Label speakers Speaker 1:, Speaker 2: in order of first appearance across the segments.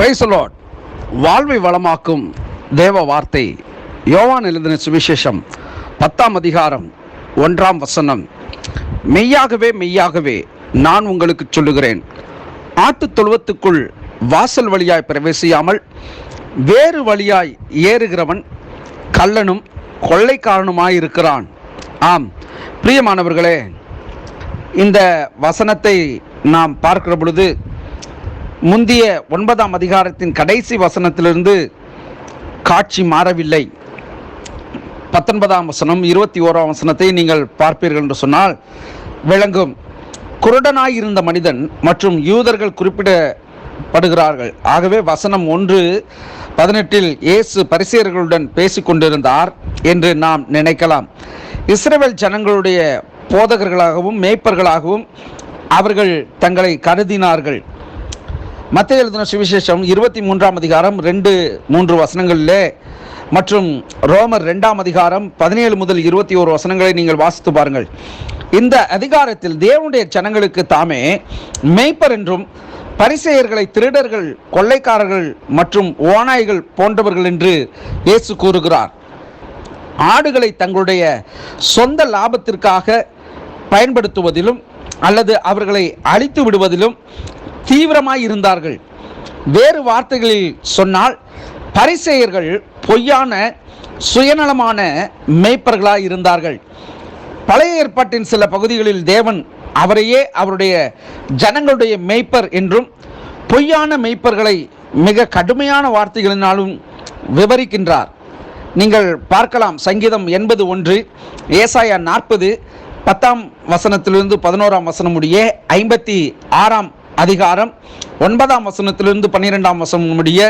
Speaker 1: பிரைசலோட் வாழ்வை வளமாக்கும் தேவ வார்த்தை. யோவான் எழுதின சுவிசேஷம் பத்தாம் அதிகாரம் ஒன்றாம் வசனம். மெய்யாகவே மெய்யாகவே நான் உங்களுக்கு சொல்லுகிறேன். ஆட்டுத் தொழுவத்துக்குள் வாசல் வழியாய் பிரவேசியாமல் வேறு வழியாய் ஏறுகிறவன் கள்ளனும் கொள்ளைக்காரனுமாயிருக்கிறான். ஆம் பிரியமானவர்களே இந்த வசனத்தை நாம் பார்க்கிற பொழுது முந்திய ஒன்பதாம் அதிகாரத்தின் கடைசி வசனத்திலிருந்து காட்சி மாறவில்லை. பத்தொன்பதாம் வசனம் இருபத்தி ஓராம் வசனத்தை நீங்கள் பார்ப்பீர்கள் என்று சொன்னால் விளங்கும். குருடனாய் இருந்த மனிதன் மற்றும் யூதர்கள் குறிப்பிடப்படுகிறார்கள். ஆகவே வசனம் ஒன்று பதினெட்டில் இயேசு பரிசேயர்களுடன் பேசிக்கொண்டிருந்தார் என்று நாம் நினைக்கலாம். இஸ்ரேல் ஜனங்களுடைய போதகர்களாகவும் மேய்ப்பர்களாகவும் அவர்கள் தங்களை கருதினார்கள். மத்திய எழுதின சுவிசேஷம் இருபத்தி மூன்றாம் அதிகாரம் ரெண்டு மூன்று வசனங்களிலே மற்றும் ரோமர் ரெண்டாம் அதிகாரம் பதினேழு முதல் இருபத்தி ஓரு வசனங்களை நீங்கள் வாசித்து பாருங்கள். இந்த அதிகாரத்தில் தேவனுடைய ஜனங்களுக்கு தாமே மெய்ப்பர் என்றும் பரிசெயர்களை திருடர்கள் கொள்ளைக்காரர்கள் மற்றும் ஓநாய்கள் போன்றவர்கள் என்று இயேசு கூறுகிறார். ஆடுகளை தங்களுடைய சொந்த லாபத்திற்காக பயன்படுத்துவதிலும் அல்லது அவர்களை அழித்து விடுவதிலும் தீவிரமாய் இருந்தார்கள். வேறு வார்த்தைகளில் சொன்னால் பரிசெயர்கள் பொய்யான சுயநலமான மேய்ப்பர்களாய் இருந்தார்கள். பழைய ஏற்பாட்டின் சில பகுதிகளில் தேவன் அவரையே அவருடைய ஜனங்களுடைய மெய்ப்பர் என்றும் பொய்யான மெய்ப்பர்களை மிக கடுமையான வார்த்தைகளினாலும் விவரிக்கின்றார். நீங்கள் பார்க்கலாம் சங்கீதம் எண்பது ஒன்று ஏசாயா நாற்பது பத்தாம் வசனத்திலிருந்து பதினோராம் வசனம் ஐம்பத்தி ஆறாம் அதிகாரம் ஒன்பதாம் வசனத்திலிருந்து பன்னிரெண்டாம் வசனம் முடிய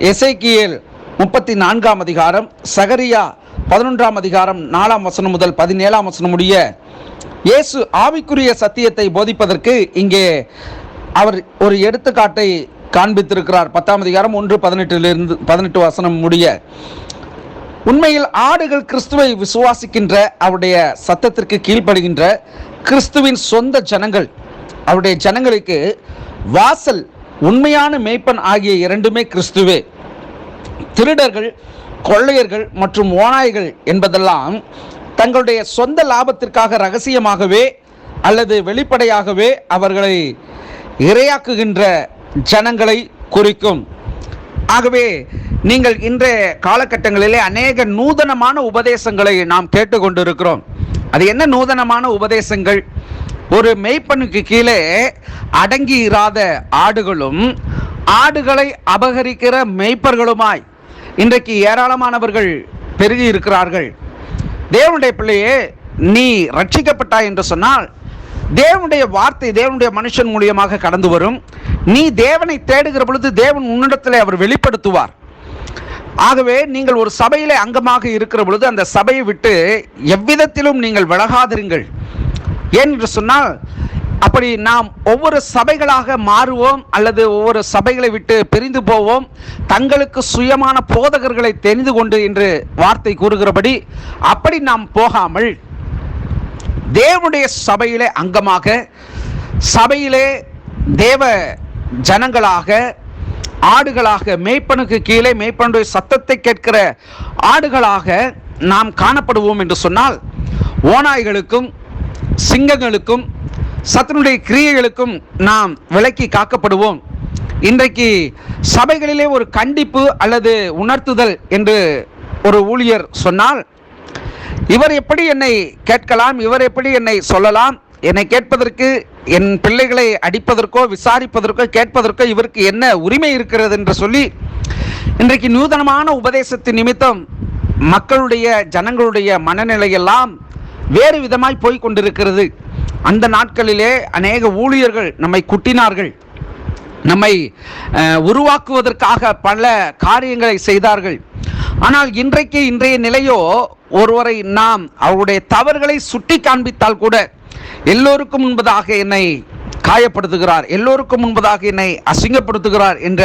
Speaker 1: எசைக்கியல் முப்பத்தி நான்காம் அதிகாரம் சகரியா பதினொன்றாம் அதிகாரம் நாலாம் வசனம் முதல் பதினேழாம் வசனம் முடிய இயேசு ஆவிக்குரிய சத்தியத்தை போதிப்பதற்கு இங்கே அவர் ஒரு எடுத்துக்காட்டை காண்பித்திருக்கிறார். பத்தாம் அதிகாரம் ஒன்று பதினெட்டிலிருந்து பதினெட்டு வசனம் முடிய உண்மையில் ஆடுகள் கிறிஸ்துவை விசுவாசிக்கின்ற அவருடைய சத்தத்திற்கு கீழ்ப்படுகின்ற கிறிஸ்துவின் சொந்த ஜனங்கள் அவருடைய ஜனங்களுக்கு வாசல் உண்மையான மேய்ப்பன் ஆகிய இரண்டுமே கிறிஸ்துவே. திருடர்கள் கொள்ளையர்கள் மற்றும் ஓநாய்கள் என்பதெல்லாம் தங்களுடைய சொந்த லாபத்திற்காக ரகசியமாகவே அல்லது வெளிப்படையாகவே அவர்களை இரையாக்குகின்ற ஜனங்களை குறிக்கும். ஆகவே நீங்கள் இன்றைய காலகட்டங்களிலே அநேக நூதனமான உபதேசங்களை நாம் கேட்டுக்கொண்டிருக்கிறோம். அது என்ன நூதனமான உபதேசங்கள்? ஒரு மெய்ப்பனுக்கு கீழே அடங்கி இராத ஆடுகளும் ஆடுகளை அபகரிக்கிற மெய்ப்பர்களுமாய் இன்றைக்கு ஏராளமானவர்கள் பெருகி இருக்கிறார்கள் தேவனுடைய பிள்ளையே நீ ரட்சிக்கப்பட்டாய் என்று சொன்னால் தேவனுடைய வார்த்தை தேவனுடைய மனுஷன் மூலியமாக கடந்து வரும். நீ தேவனை தேடுகிற பொழுது தேவன் உன்னிடத்தில் அவர் வெளிப்படுத்துவார். ஆகவே நீங்கள் ஒரு சபையிலே அங்கமாக இருக்கிற பொழுது அந்த சபையை விட்டு எவ்விதத்திலும் நீங்கள் விலகாதிருங்கள். ஏன் சொன்னால் அப்படி நாம் ஒவ்வொரு சபைகளாக மாறுவோம் அல்லது ஒவ்வொரு சபைகளை விட்டு பிரிந்து போவோம் தங்களுக்கு சுயமான போதகர்களை தெரிந்து கொண்டு என்று வார்த்தை கூறுகிறபடி அப்படி நாம் போகாமல் தேவனுடைய சபையிலே அங்கமாக சபையிலே தேவ ஜனங்களாக ஆடுகளாக மேய்ப்பனுக்கு கீழே மேய்ப்பனுடைய சத்தத்தை கேட்கிற ஆடுகளாக நாம் காணப்படுவோம் என்று சொன்னால் ஓநாய்களுக்கும் சிங்கங்களுக்கும் சத்தனுடைய கிரியைகளுக்கும் நாம் விலக்கி காக்கப்படுவோம். இன்றைக்கு சபைகளிலே ஒரு கண்டிப்பு அல்லது உணர்த்துதல் என்று ஒரு ஊழியர் சொன்னால் இவர் எப்படி என்னை கேட்கலாம்? இவர் எப்படி என்னை சொல்லலாம்? என்னை கேட்பதற்கு என் பிள்ளைகளை அடிப்பதற்கோ விசாரிப்பதற்கோ கேட்பதற்கோ இவருக்கு என்ன உரிமை இருக்கிறது? என்று சொல்லி இன்றைக்கு நூதனமான உபதேசத்தின் நிமித்தம் மக்களுடைய ஜனங்களுடைய மனநிலையெல்லாம் வேறு விதமாய் போய் கொண்டிருக்கிறது. அந்த நாட்களிலே அநேக ஊழியர்கள் நம்மை குட்டினார்கள். நம்மை உருவாக்குவதற்காக பல காரியங்களை செய்தார்கள். ஆனால் இன்றைக்கு இன்றைய நிலையோ ஒருவரை நாம் அவருடைய தவறுகளை சுட்டி காண்பித்தால் கூட எல்லோருக்கும் முன்பதாக என்னை காயப்படுத்துகிறார். எல்லோருக்கும் முன்பதாக என்னை அசிங்கப்படுத்துகிறார் என்ற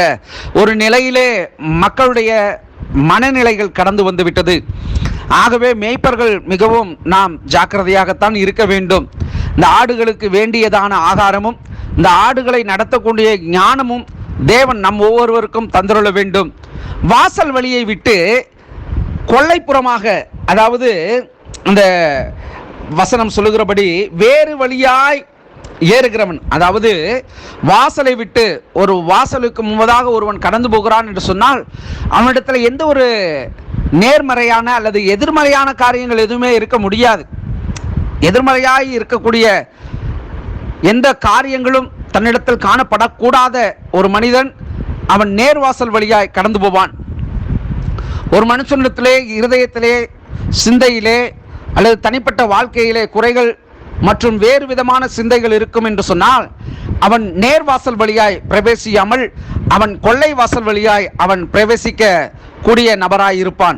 Speaker 1: ஒரு நிலையிலே மக்களுடைய மனநிலைகள் கடந்து வந்துவிட்டது. ஆகவே மேய்ப்பர்கள் மிகவும் நாம் ஜாக்கிரதையாகத்தான் இருக்க வேண்டும். இந்த ஆடுகளுக்கு வேண்டியதான ஆகாரமும் இந்த ஆடுகளை நடத்தக்கூடிய ஞானமும் தேவன் நம் ஒவ்வொருவருக்கும் தந்துள்ள வேண்டும். வாசல் வழியை விட்டு கொள்ளைப்புறமாக அதாவது இந்த வசனம் சொல்லுகிறபடி வேறு வழியாய் ஏறுகிறவன் அதாவது வாசலை விட்டு ஒரு வாசலுக்கு முன்பதாக ஒருவன் கடந்து போகிறான் என்று சொன்னால் அவனிடத்தில் எந்த ஒரு நேர்மறையான அல்லது எதிர்மறையான காரியங்கள் எதுவுமே இருக்க முடியாது. எதிர்மறையாய் இருக்கக்கூடிய எந்த காரியங்களும் தன்னிடத்தில் காணப்படக்கூடாத ஒரு மனிதன் அவன் நேர்வாசல் வழியாய் கடந்து போவான். ஒரு மனுஷனிடத்திலே இருதயத்திலே சிந்தையிலே அல்லது தனிப்பட்ட வாழ்க்கையிலே குறைகள் மற்றும் வேறு விதமான சிந்தைகள் இருக்கும் என்று சொன்னால் அவன் நேர்வாசல் வழியாய் பிரவேசியாமல் அவன் கொள்ளை வாசல் வழியாய் அவன் பிரவேசிக்க கூடிய நபராய் இருப்பான்.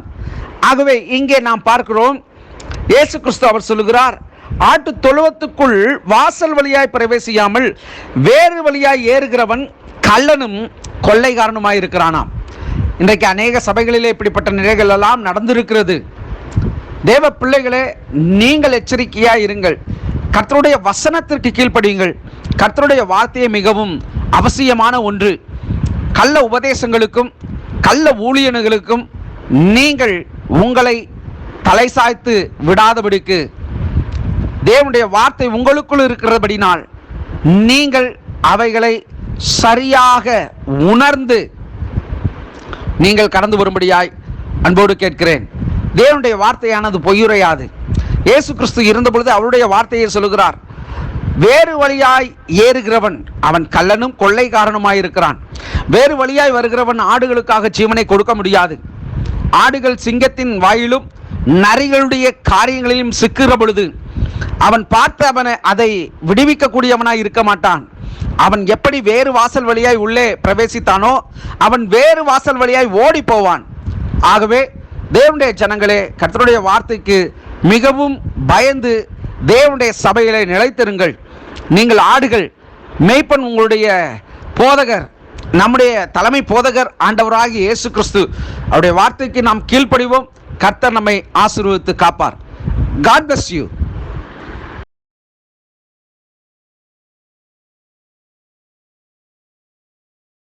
Speaker 1: ஆகவே இங்கே நாம் பார்க்கிறோம் இயேசு கிறிஸ்து அவர் சொல்லுகிறார் ஆட்டு தொழுவத்துக்குள் வாசல் வழியாய் பிரவேசியாமல் வேறு வழியாய் ஏறுகிறவன் கள்ளனும் கொள்ளைக்காரனுமாய் இருக்கிறானாம். இன்றைக்கு அநேக சபைகளிலே இப்படிப்பட்ட நிலைகள் எல்லாம் நடந்திருக்கிறது. தேவ பிள்ளைகளே நீங்கள் எச்சரிக்கையாக இருங்கள். கர்த்தருடைய வசனத்திற்கு கீழ்ப்படியுங்கள். கர்த்தருடைய வார்த்தையை மிகவும் அவசியமான ஒன்று. கள்ள உபதேசங்களுக்கும் கள்ள ஊழியர்களுக்கும் நீங்கள் உங்களை தலை சாய்த்து விடாதபடிக்கு. தேவனுடைய வார்த்தை உங்களுக்குள் இருக்கிறபடினால் நீங்கள் அவைகளை சரியாக உணர்ந்து நீங்கள் கடந்து வரும்படியாய் அன்போடு கேட்கிறேன். தேவனுடைய வார்த்தையானது பொய்யுரையாது. இயேசு கிறிஸ்து இருந்தபொழுது அவருடைய வார்த்தையை சொல்லுகிறார். வேறு வழியாய் ஏறுகிறவன் அவன் கள்ளனும் கொள்ளைக்காரனுமாய் இருக்கிறான். வேறு வழியாய் வருகிறவன் ஆடுகளுக்காக ஜீவனை கொடுக்க முடியாது. ஆடுகள் சிங்கத்தின் வாயிலும் நரிகளுடைய காரியங்களிலும் சிக்குகிற பொழுது அவன் பார்த்து அவனை அதை விடுவிக்கக்கூடியவனாய் இருக்க மாட்டான். அவன் எப்படி வேறு வாசல் வழியாய் உள்ளே பிரவேசித்தானோ அவன் வேறு வாசல் வழியாய் ஓடி போவான். ஆகவே தேவனுடைய ஜனங்களே கர்த்தருடைய வார்த்தைக்கு மிகவும் பயந்து தேவனுடைய சபையிலே நிலைத்திருங்கள். நீங்கள் ஆடுகள். மெய்ப்பன் உங்களுடைய போதகர். நம்முடைய தலைமை போதகர் ஆண்டவராகிய இயேசு கிறிஸ்து அவருடைய வார்த்தைக்கு நாம் கீழ்ப்படிவோம். கர்த்தர் நம்மை ஆசீர்வதித்து காப்பார். God bless you